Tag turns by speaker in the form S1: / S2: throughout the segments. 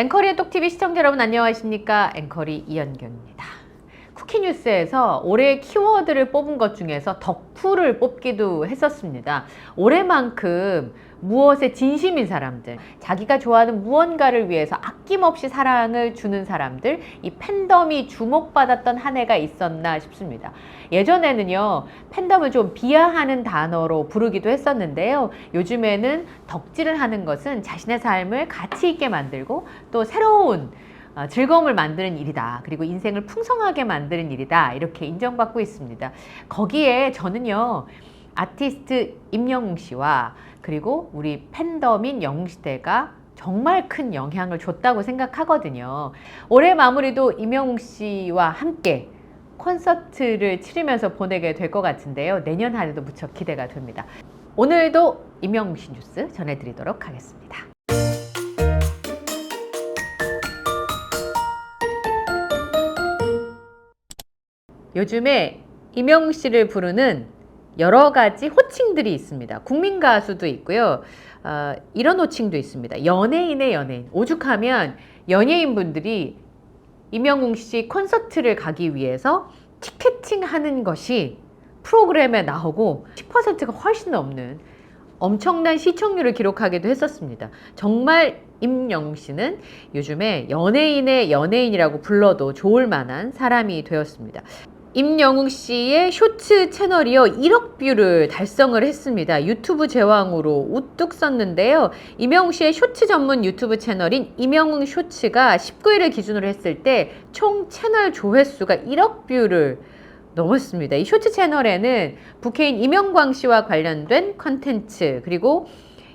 S1: 앵커리의 똑TV 시청자 여러분 안녕하십니까? 앵커리 이연경입니다. 쿠키뉴스에서 올해 키워드를 뽑은 것 중에서 덕후를 뽑기도 했었습니다. 올해만큼 무엇에 진심인 사람들, 자기가 좋아하는 무언가를 위해서 아낌없이 사랑을 주는 사람들, 이 팬덤이 주목받았던 한 해가 있었나 싶습니다. 예전에는요, 팬덤을 좀 비하하는 단어로 부르기도 했었는데요. 요즘에는 덕질을 하는 것은 자신의 삶을 가치 있게 만들고 또 새로운 어, 즐거움을 만드는 일이다. 그리고 인생을 풍성하게 만드는 일이다. 이렇게 인정받고 있습니다. 거기에 저는요, 아티스트 임영웅 씨와 그리고 우리 팬덤인 영웅시대가 정말 큰 영향을 줬다고 생각하거든요. 올해 마무리도 임영웅 씨와 함께 콘서트를 치르면서 보내게 될 것 같은데요. 내년 한 해도 무척 기대가 됩니다. 오늘도 임영웅 씨 뉴스 전해드리도록 하겠습니다. 요즘에 임영웅 씨를 부르는 여러 가지 호칭들이 있습니다. 국민 가수도 있고요. 어, 이런 호칭도 있습니다. 연예인의 연예인. 오죽하면 연예인 분들이 임영웅 씨 콘서트를 가기 위해서 티켓팅 하는 것이 프로그램에 나오고 10%가 훨씬 넘는 엄청난 시청률을 기록하기도 했었습니다. 정말 임영웅 씨는 요즘에 연예인의 연예인이라고 불러도 좋을 만한 사람이 되었습니다. 임영웅 씨의 쇼츠 채널이요 1억 뷰를 달성을 했습니다. 유튜브 제왕으로 우뚝 섰는데요. 임영웅 씨의 쇼츠 전문 유튜브 채널인 임영웅 쇼츠가 19일을 기준으로 했을 때 총 채널 조회수가 1억 뷰를 넘었습니다. 이 쇼츠 채널에는 국회인 임영광 씨와 관련된 컨텐츠 그리고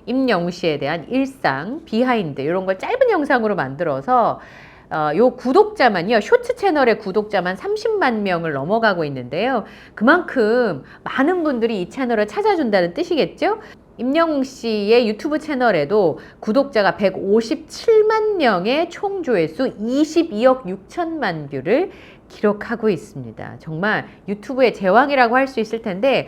S1: 임영웅 씨에 대한 일상, 비하인드 이런 걸 짧은 영상으로 만들어서 어, 요 구독자만요, 쇼츠 채널의 구독자만 30만 명을 넘어가고 있는데요. 그만큼 많은 분들이 이 채널을 찾아준다는 뜻이겠죠? 임영웅 씨의 유튜브 채널에도 구독자가 157만 명의 총 조회수 22억 6천만 뷰를 기록하고 있습니다. 정말 유튜브의 제왕이라고 할 수 있을 텐데,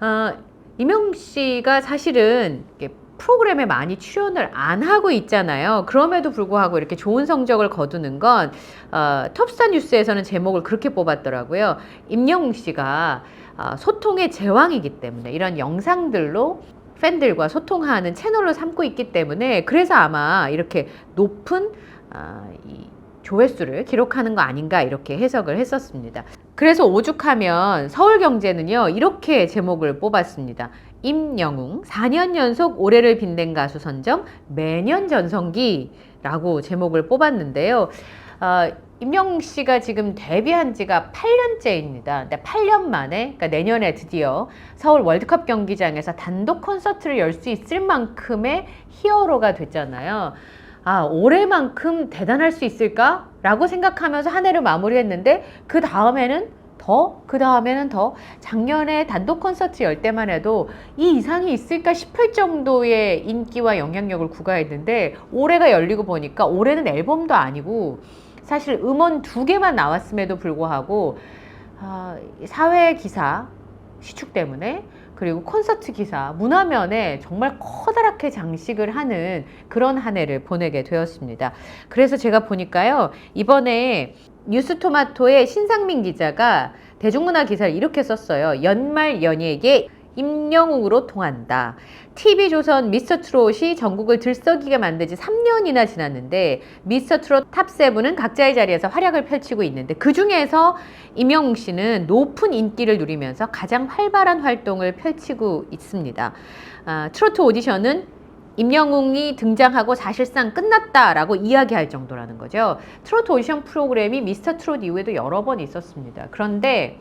S1: 어, 임영웅 씨가 사실은 이렇게 프로그램에 많이 출연을 안 하고 있잖아요. 그럼에도 불구하고 이렇게 좋은 성적을 거두는 건 어, 톱스타 뉴스에서는 제목을 그렇게 뽑았더라고요. 임영웅 씨가 어, 소통의 제왕이기 때문에 이런 영상들로 팬들과 소통하는 채널로 삼고 있기 때문에 그래서 아마 이렇게 높은 어, 이 조회수를 기록하는 거 아닌가 이렇게 해석을 했었습니다. 그래서 오죽하면 서울경제는요 이렇게 제목을 뽑았습니다. 임영웅 4년 연속 올해를 빛낸 가수 선정 매년 전성기라고 제목을 뽑았는데요. 어, 임영웅 씨가 지금 데뷔한 지가 8년째입니다. 근데 8년 만에, 그러니까 내년에 드디어 서울 월드컵 경기장에서 단독 콘서트를 열 수 있을 만큼의 히어로가 됐잖아요. 아, 올해만큼 대단할 수 있을까? 라고 생각하면서 한 해를 마무리했는데, 그 다음에는 더, 그 다음에는 더, 작년에 단독 콘서트 열 때만 해도 이 이상이 있을까 싶을 정도의 인기와 영향력을 구가했는데, 올해가 열리고 보니까 올해는 앨범도 아니고, 사실 음원 두 개만 나왔음에도 불구하고, 아, 사회 기사, 시축 때문에 그리고 콘서트 기사, 문화면에 정말 커다랗게 장식을 하는 그런 한 해를 보내게 되었습니다. 그래서 제가 보니까요, 이번에 뉴스토마토의 신상민 기자가 대중문화 기사를 이렇게 썼어요. 연말 연예계 임영웅으로 통한다. TV조선 미스터트롯이 전국을 들썩이게 만든 지 3년이나 지났는데 미스터트롯 탑7은 각자의 자리에서 활약을 펼치고 있는데 그 중에서 임영웅 씨는 높은 인기를 누리면서 가장 활발한 활동을 펼치고 있습니다. 아, 트로트 오디션은 임영웅이 등장하고 사실상 끝났다라고 이야기할 정도라는 거죠. 트로트 오디션 프로그램이 미스터 트롯 이후에도 여러 번 있었습니다. 그런데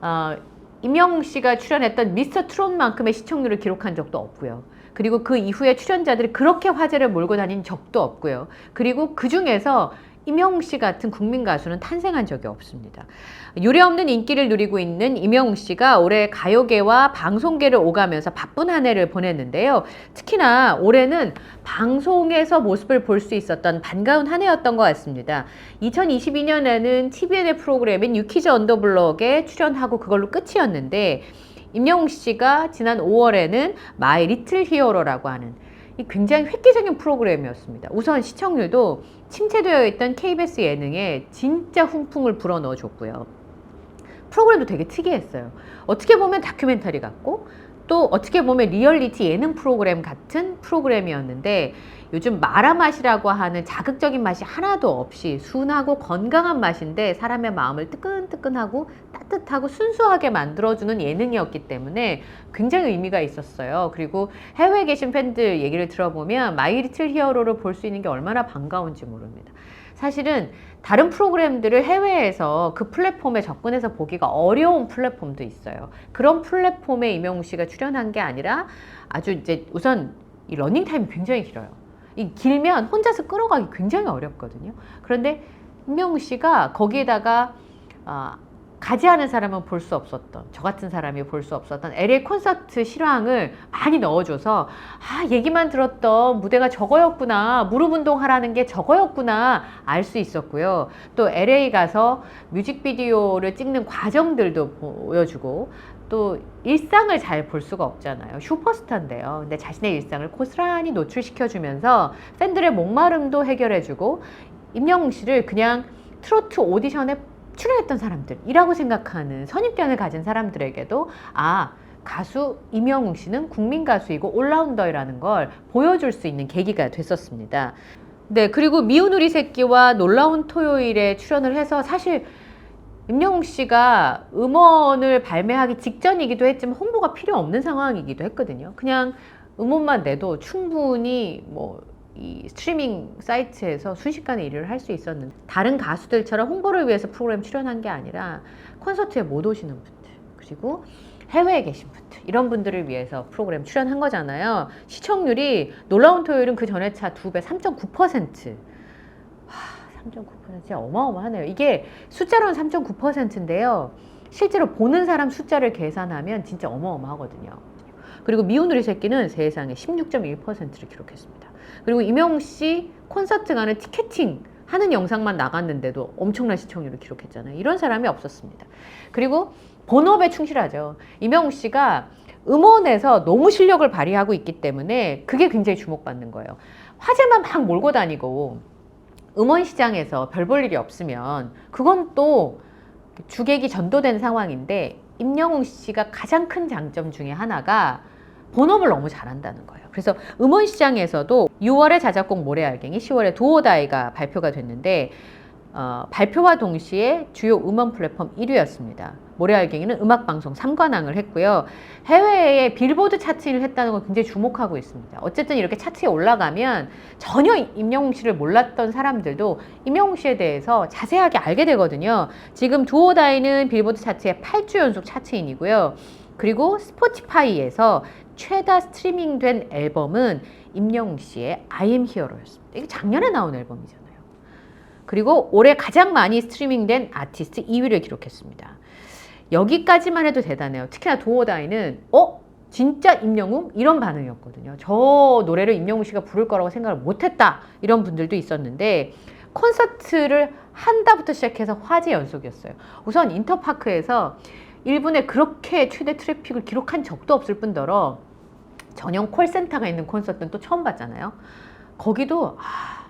S1: 어, 임영웅 씨가 출연했던 미스터 트롯만큼의 시청률을 기록한 적도 없고요. 그리고 그 이후에 출연자들이 그렇게 화제를 몰고 다닌 적도 없고요. 그리고 그 중에서 임영웅 씨 같은 국민 가수는 탄생한 적이 없습니다. 유례없는 인기를 누리고 있는 임영웅 씨가 올해 가요계와 방송계를 오가면서 바쁜 한 해를 보냈는데요. 특히나 올해는 방송에서 모습을 볼 수 있었던 반가운 한 해였던 것 같습니다. 2022년에는 TVN의 프로그램인 유키즈 언더블럭에 출연하고 그걸로 끝이었는데 임영웅 씨가 지난 5월에는 마이 리틀 히어로라고 하는 이 굉장히 획기적인 프로그램이었습니다. 우선 시청률도 침체되어 있던 KBS 예능에 진짜 훈풍을 불어넣어 줬고요. 프로그램도 되게 특이했어요. 어떻게 보면 다큐멘터리 같고 또 어떻게 보면 리얼리티 예능 프로그램 같은 프로그램이었는데 요즘 마라 맛이라고 하는 자극적인 맛이 하나도 없이 순하고 건강한 맛인데 사람의 마음을 뜨끈뜨끈하고 따뜻하고 순수하게 만들어주는 예능이었기 때문에 굉장히 의미가 있었어요. 그리고 해외에 계신 팬들 얘기를 들어보면 마이 리틀 히어로를 볼 수 있는 게 얼마나 반가운지 모릅니다. 사실은 다른 프로그램들을 해외에서 그 플랫폼에 접근해서 보기가 어려운 플랫폼도 있어요. 그런 플랫폼에 이명웅 씨가 출연한 게 아니라 아주 이제 우선 이 러닝 타임이 굉장히 길어요. 이 길면 혼자서 끌어가기 굉장히 어렵거든요. 그런데 임명웅 씨가 거기에다가 아, 가지 않은 사람은 볼 수 없었던 저 같은 사람이 볼 수 없었던 LA 콘서트 실황을 많이 넣어줘서 아 얘기만 들었던 무대가 저거였구나 무릎 운동하라는 게 저거였구나 알 수 있었고요. 또 LA 가서 뮤직비디오를 찍는 과정들도 보여주고 또 일상을 잘 볼 수가 없잖아요. 슈퍼스타인데요. 근데 자신의 일상을 고스란히 노출시켜주면서 팬들의 목마름도 해결해주고 임영웅 씨를 그냥 트로트 오디션에 출연했던 사람들이라고 생각하는 선입견을 가진 사람들에게도 아 가수 임영웅 씨는 국민 가수이고 올라운더라는 걸 보여줄 수 있는 계기가 됐었습니다. 네 그리고 미운 우리 새끼와 놀라운 토요일에 출연을 해서 사실 임영웅 씨가 음원을 발매하기 직전이기도 했지만 홍보가 필요 없는 상황이기도 했거든요. 그냥 음원만 내도 충분히 뭐 이 스트리밍 사이트에서 순식간에 일을 할 수 있었는데 다른 가수들처럼 홍보를 위해서 프로그램 출연한 게 아니라 콘서트에 못 오시는 분들 그리고 해외에 계신 분들 이런 분들을 위해서 프로그램 출연한 거잖아요. 시청률이 놀라운 토요일은 그 전에 차 두 배 3.9%. 하, 3.9% 진짜 어마어마하네요. 이게 숫자로는 3.9%인데요. 실제로 보는 사람 숫자를 계산하면 진짜 어마어마하거든요. 그리고 미운 우리 새끼는 세상에 16.1%를 기록했습니다. 그리고 이명웅 씨 콘서트 가는 티켓팅 하는 영상만 나갔는데도 엄청난 시청률을 기록했잖아요. 이런 사람이 없었습니다. 그리고 본업에 충실하죠. 이명웅 씨가 음원에서 너무 실력을 발휘하고 있기 때문에 그게 굉장히 주목받는 거예요. 화제만 막 몰고 다니고 음원 시장에서 별 볼 일이 없으면 그건 또 주객이 전도된 상황인데 임영웅 씨가 가장 큰 장점 중에 하나가 본업을 너무 잘한다는 거예요. 그래서 음원 시장에서도 6월에 자작곡 모래알갱이, 10월에 도어다이가 발표가 됐는데 어, 발표와 동시에 주요 음원 플랫폼 1위였습니다. 모래알갱이는 음악방송 3관왕을 했고요. 해외에 빌보드 차트를 했다는 걸 굉장히 주목하고 있습니다. 어쨌든 이렇게 차트에 올라가면 전혀 임영웅 씨를 몰랐던 사람들도 임영웅 씨에 대해서 자세하게 알게 되거든요. 지금 두오다이는 빌보드 차트의 8주 연속 차트인이고요. 그리고 스포티파이에서 최다 스트리밍 된 앨범은 임영웅 씨의 I am Hero였습니다. 이게 작년에 나온 앨범이잖아요. 그리고 올해 가장 많이 스트리밍된 아티스트 2위를 기록했습니다. 여기까지만 해도 대단해요. 특히나 도어다이는 어? 진짜 임영웅? 이런 반응이었거든요. 저 노래를 임영웅 씨가 부를 거라고 생각을 못했다. 이런 분들도 있었는데 콘서트를 한다부터 시작해서 화제 연속이었어요. 우선 인터파크에서 1분에 그렇게 최대 트래픽을 기록한 적도 없을 뿐더러 전용 콜센터가 있는 콘서트는 또 처음 봤잖아요. 거기도 아,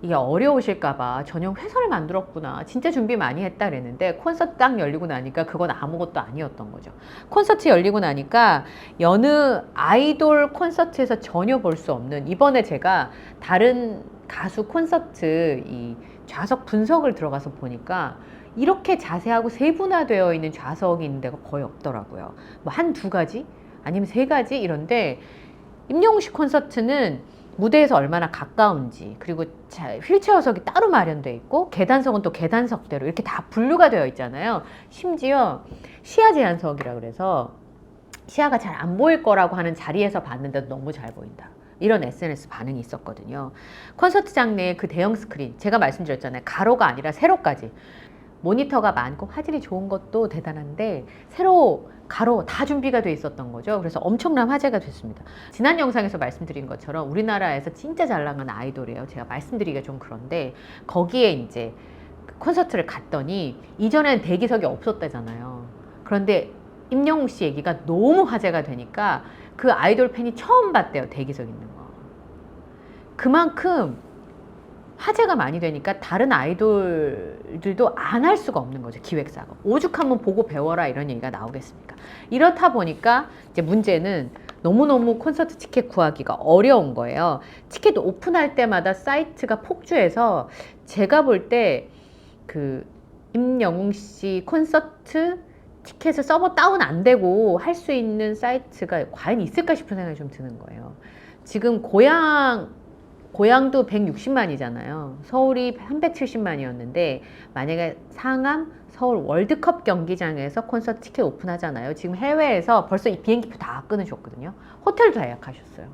S1: 이게 어려우실까봐 전용 회사를 만들었구나. 진짜 준비 많이 했다 그랬는데 콘서트 딱 열리고 나니까 그건 아무것도 아니었던 거죠. 콘서트 열리고 나니까 여느 아이돌 콘서트에서 전혀 볼 수 없는 이번에 제가 다른 가수 콘서트 이 좌석 분석을 들어가서 보니까 이렇게 자세하고 세분화되어 있는 좌석이 있는 데가 거의 없더라고요. 뭐 한 두 가지 아니면 세 가지 이런데 임영웅 씨 콘서트는 무대에서 얼마나 가까운지 그리고 휠체어석이 따로 마련되어 있고 계단석은 또 계단석대로 이렇게 다 분류가 되어 있잖아요. 심지어 시야 제한석이라 그래서 시야가 잘 안 보일 거라고 하는 자리에서 봤는데도 너무 잘 보인다. 이런 SNS 반응이 있었거든요. 콘서트장 내에 그 대형 스크린, 제가 말씀드렸잖아요. 가로가 아니라 세로까지. 모니터가 많고 화질이 좋은 것도 대단한데 세로 가로 다 준비가 돼 있었던 거죠. 그래서 엄청난 화제가 됐습니다. 지난 영상에서 말씀드린 것처럼 우리나라에서 진짜 잘 나가는 아이돌이에요. 제가 말씀드리기가 좀 그런데 거기에 이제 콘서트를 갔더니 이전에는 대기석이 없었다잖아요. 그런데 임영웅 씨 얘기가 너무 화제가 되니까 그 아이돌 팬이 처음 봤대요. 대기석 있는 거. 그만큼 화제가 많이 되니까 다른 아이돌들도 안 할 수가 없는 거죠 기획사가 오죽하면 보고 배워라 이런 얘기가 나오겠습니까? 이렇다 보니까 이제 문제는 너무너무 콘서트 티켓 구하기가 어려운 거예요. 티켓 오픈할 때마다 사이트가 폭주해서 제가 볼 때 그 임영웅 씨 콘서트 티켓을 서버 다운 안 되고 할 수 있는 사이트가 과연 있을까 싶은 생각이 좀 드는 거예요. 지금 고향 고향도 160만이잖아요. 서울이 370만이었는데 만약에 상암 서울 월드컵 경기장에서 콘서트 티켓 오픈하잖아요. 지금 해외에서 벌써 이 비행기표 다 끊으셨거든요. 호텔도 다 예약하셨어요.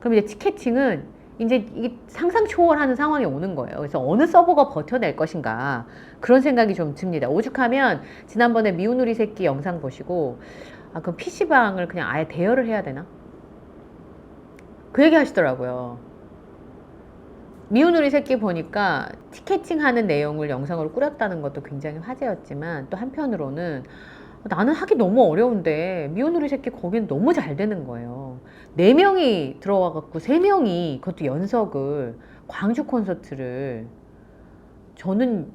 S1: 그럼 이제 티켓팅은 이제 이게 상상 초월하는 상황이 오는 거예요. 그래서 어느 서버가 버텨낼 것인가 그런 생각이 좀 듭니다. 오죽하면 지난번에 미운 우리 새끼 영상 보시고 아 그럼 PC방을 그냥 아예 대여를 해야 되나? 그 얘기 하시더라고요. 미운 우리 새끼 보니까 티켓팅 하는 내용을 영상으로 꾸렸다는 것도 굉장히 화제였지만 또 한편으로는 나는 하기 너무 어려운데 미운 우리 새끼 거기는 너무 잘 되는 거예요. 네 명이 들어와 갖고 세 명이 그것도 연석을 광주 콘서트를 저는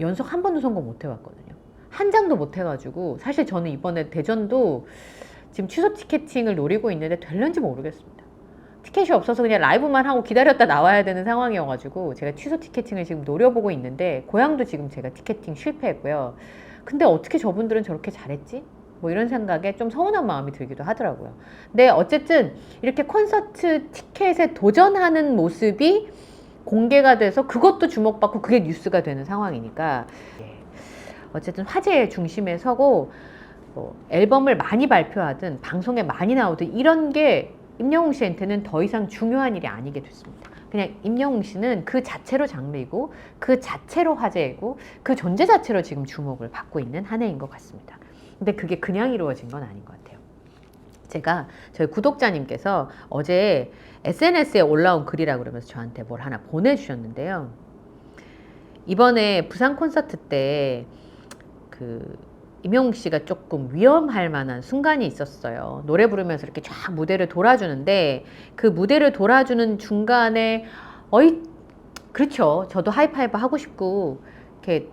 S1: 연석 한 번도 성공 못 해봤거든요. 한 장도 못 해가지고 사실 저는 이번에 대전도 지금 취소 티켓팅을 노리고 있는데 될런지 모르겠습니다. 티켓이 없어서 그냥 라이브만 하고 기다렸다 나와야 되는 상황이어가지고 제가 취소 티켓팅을 지금 노려보고 있는데 고향도 지금 제가 티켓팅 실패했고요. 근데 어떻게 저분들은 저렇게 잘했지? 뭐 이런 생각에 좀 서운한 마음이 들기도 하더라고요. 근데 어쨌든 이렇게 콘서트 티켓에 도전하는 모습이 공개가 돼서 그것도 주목받고 그게 뉴스가 되는 상황이니까 예. 어쨌든 화제의 중심에 서고 뭐 앨범을 많이 발표하든 방송에 많이 나오든 이런 게 임영웅 씨한테는 더 이상 중요한 일이 아니게 됐습니다. 그냥 임영웅 씨는 그 자체로 장르이고 그 자체로 화제이고 그 존재 자체로 지금 주목을 받고 있는 한 해인 것 같습니다. 근데 그게 그냥 이루어진 건 아닌 것 같아요. 제가 저희 구독자님께서 어제 SNS에 올라온 글이라 그러면서 저한테 뭘 하나 보내주셨는데요. 이번에 부산 콘서트 때그 임영웅 씨가 조금 위험할 만한 순간이 있었어요. 노래 부르면서 이렇게 쫙 무대를 돌아주는데 그 무대를 돌아주는 중간에 어이 그렇죠. 저도 하이파이브 하고 싶고 이렇게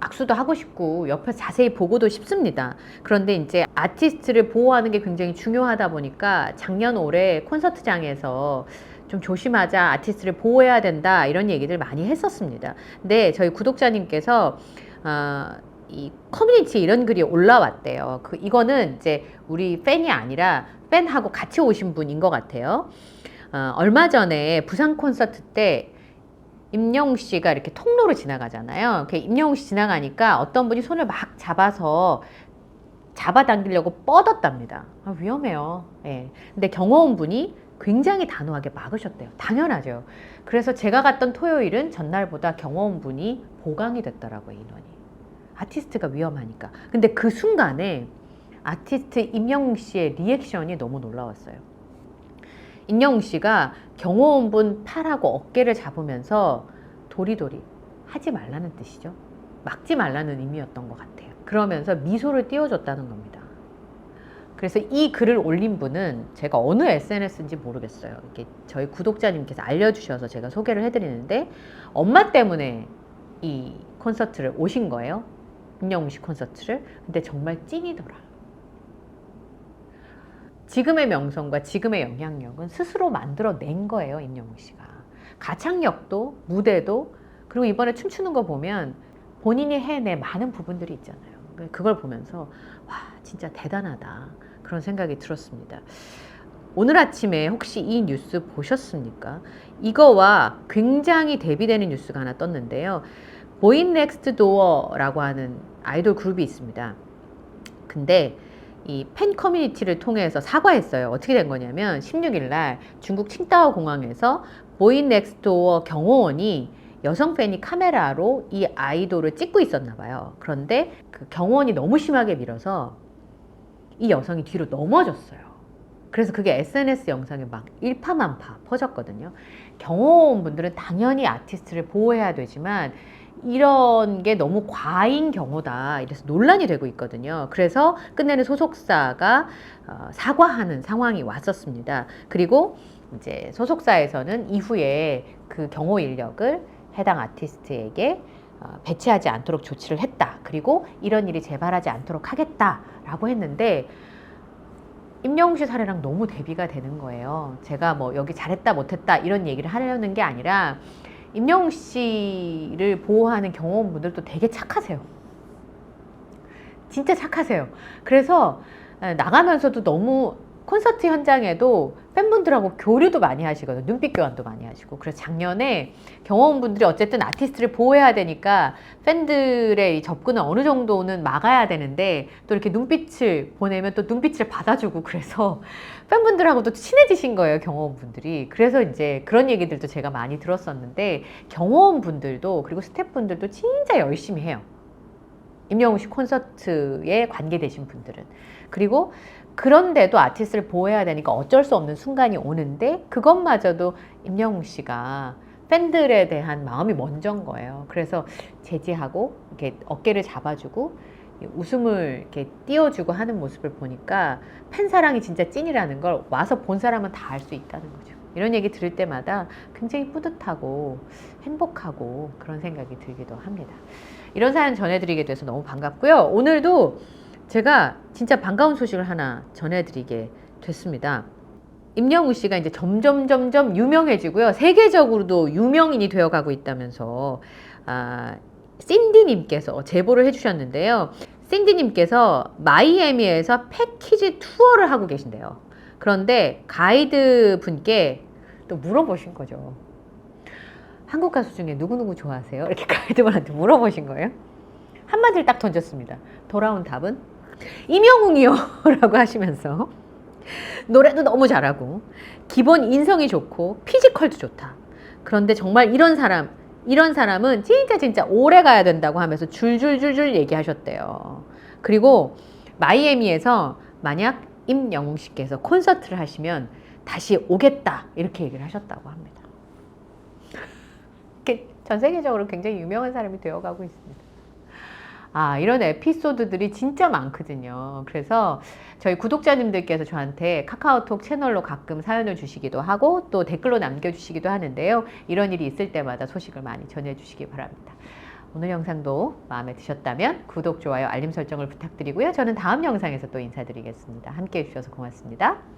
S1: 악수도 하고 싶고 옆에서 자세히 보고도 싶습니다. 그런데 이제 아티스트를 보호하는 게 굉장히 중요하다 보니까 작년 올해 콘서트장에서 좀 조심하자 아티스트를 보호해야 된다 이런 얘기들 많이 했었습니다. 근데 저희 구독자님께서 어, 이 커뮤니티에 이런 글이 올라왔대요. 그 이거는 이제 우리 팬이 아니라 팬하고 같이 오신 분인 것 같아요. 어, 얼마 전에 부산 콘서트 때 임영웅 씨가 이렇게 통로로 지나가잖아요. 그 임영웅 씨 지나가니까 어떤 분이 손을 막 잡아서 잡아당기려고 뻗었답니다. 아, 위험해요. 예. 근데 경호원 분이 굉장히 단호하게 막으셨대요. 당연하죠. 그래서 제가 갔던 토요일은 전날보다 경호원 분이 보강이 됐더라고요, 인원이. 아티스트가 위험하니까. 근데 그 순간에 아티스트 임영웅 씨의 리액션이 너무 놀라웠어요. 임영웅 씨가 경호원분 팔하고 어깨를 잡으면서 도리도리 하지 말라는 뜻이죠. 막지 말라는 의미였던 것 같아요. 그러면서 미소를 띄워줬다는 겁니다. 그래서 이 글을 올린 분은 제가 어느 SNS인지 모르겠어요. 이게 저희 구독자님께서 알려주셔서 제가 소개를 해드리는데 엄마 때문에 이 콘서트를 오신 거예요. 임영웅 씨 콘서트를. 근데 정말 찐이더라. 지금의 명성과 지금의 영향력은 스스로 만들어낸 거예요, 임영웅 씨가. 가창력도, 무대도, 그리고 이번에 춤추는 거 보면 본인이 해낸 많은 부분들이 있잖아요. 그걸 보면서, 와, 진짜 대단하다. 그런 생각이 들었습니다. 오늘 아침에 혹시 이 뉴스 보셨습니까? 이거와 굉장히 대비되는 뉴스가 하나 떴는데요. 보인 넥스트 도어라고 하는 아이돌 그룹이 있습니다. 근데 이 팬 커뮤니티를 통해서 사과했어요. 어떻게 된 거냐면 16일 날 중국 칭다오 공항에서 보인 넥스트 도어 경호원이 여성 팬이 카메라로 이 아이돌을 찍고 있었나 봐요. 그런데 그 경호원이 너무 심하게 밀어서 이 여성이 뒤로 넘어졌어요. 그래서 그게 SNS 영상에 막 일파만파 퍼졌거든요. 경호원분들은 당연히 아티스트를 보호해야 되지만 이런 게 너무 과잉 경우다. 이래서 논란이 되고 있거든요. 그래서 끝내는 소속사가 어, 사과하는 상황이 왔었습니다. 그리고 이제 소속사에서는 이후에 그 경호 인력을 해당 아티스트에게 어, 배치하지 않도록 조치를 했다. 그리고 이런 일이 재발하지 않도록 하겠다라고 했는데 임영웅 씨 사례랑 너무 대비가 되는 거예요. 제가 뭐 여기 잘했다 못했다 이런 얘기를 하려는 게 아니라 임영웅 씨를 보호하는 경호원분들도 되게 착하세요. 진짜 착하세요. 그래서 에, 나가면서도 너무 콘서트 현장에도 팬분들하고 교류도 많이 하시거든요. 눈빛 교환도 많이 하시고. 그래서 작년에 경호원분들이 어쨌든 아티스트를 보호해야 되니까 팬들의 이 접근을 어느 정도는 막아야 되는데 또 이렇게 눈빛을 보내면 또 눈빛을 받아주고 그래서 팬분들하고도 친해지신 거예요, 경호원분들이. 그래서 이제 그런 얘기들도 제가 많이 들었었는데 경호원분들도 그리고 스태프분들도 진짜 열심히 해요. 임영웅 씨 콘서트에 관계되신 분들은. 그리고 그런데도 아티스트를 보호해야 되니까 어쩔 수 없는 순간이 오는데 그것마저도 임영웅 씨가 팬들에 대한 마음이 먼저인 거예요. 그래서 제지하고 이렇게 어깨를 잡아주고 웃음을 이렇게 띄워주고 하는 모습을 보니까 팬 사랑이 진짜 찐이라는 걸 와서 본 사람은 다 알 수 있다는 거죠. 이런 얘기 들을 때마다 굉장히 뿌듯하고 행복하고 그런 생각이 들기도 합니다. 이런 사연 전해드리게 돼서 너무 반갑고요. 오늘도 제가 진짜 반가운 소식을 하나 전해드리게 됐습니다. 임영웅 씨가 이제 점점 점점 유명해지고요. 세계적으로도 유명인이 되어가고 있다면서 아, 신디님께서 제보를 해주셨는데요. 신디님께서 마이애미에서 패키지 투어를 하고 계신데요. 그런데 가이드 분께 또 물어보신 거죠. 한국 가수 중에 누구누구 좋아하세요? 이렇게 가이드분한테 물어보신 거예요. 한마디를 딱 던졌습니다. 돌아온 답은 임영웅이요. 라고 하시면서 노래도 너무 잘하고 기본 인성이 좋고 피지컬도 좋다. 그런데 정말 이런 사람 이런 사람은 진짜 진짜 오래 가야 된다고 하면서 줄줄줄줄 얘기하셨대요. 그리고 마이애미에서 만약 임영웅 씨께서 콘서트를 하시면 다시 오겠다 이렇게 얘기를 하셨다고 합니다. 전 세계적으로 굉장히 유명한 사람이 되어가고 있습니다. 아, 이런 에피소드들이 진짜 많거든요. 그래서 저희 구독자님들께서 저한테 카카오톡 채널로 가끔 사연을 주시기도 하고 또 댓글로 남겨주시기도 하는데요. 이런 일이 있을 때마다 소식을 많이 전해주시기 바랍니다. 오늘 영상도 마음에 드셨다면 구독, 좋아요, 알림 설정을 부탁드리고요. 저는 다음 영상에서 또 인사드리겠습니다. 함께 해주셔서 고맙습니다.